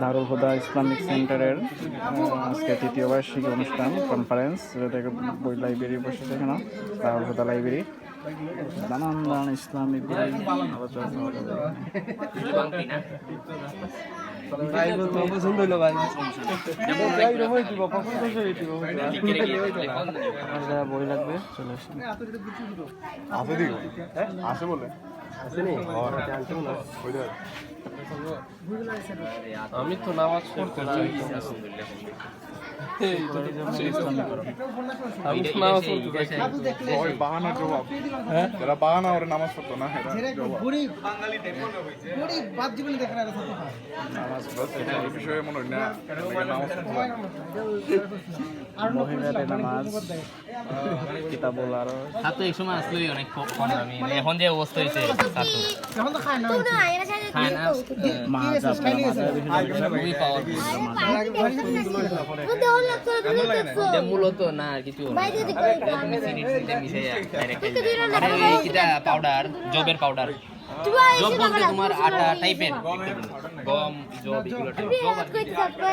দারুল হুদা Islamic সেন্টারের আজকে তৃতীয় বার্ষিক অনুষ্ঠান কনফারেন্স যেটাকে বই লাইব্রেরি বসেছে এখানে দারুল হুদা লাইব্রেরি নানান ধরনের ইসলামিক বই আলোচনা লাগবে চলে আসুন? আছে দিকে আছে বলে। আমি তো নামাজ পড়তে চাই আমি তো নামাজ পড়তে চাই নামাজ পড়তো না। বিষয়ে মনে হয় না নামাজ পড়তো না। মহিলাদের নামাজ কিতাবুল আরও ছাত্র এক সময় আসলেই অনেক কম দামি এখন যে অবস্থা হয়েছে ছাত্র খায় না মূলত না কিছু পাউডার জবের পাউডার জব বলতে তোমার আটা টাইপের গম জব এগুলো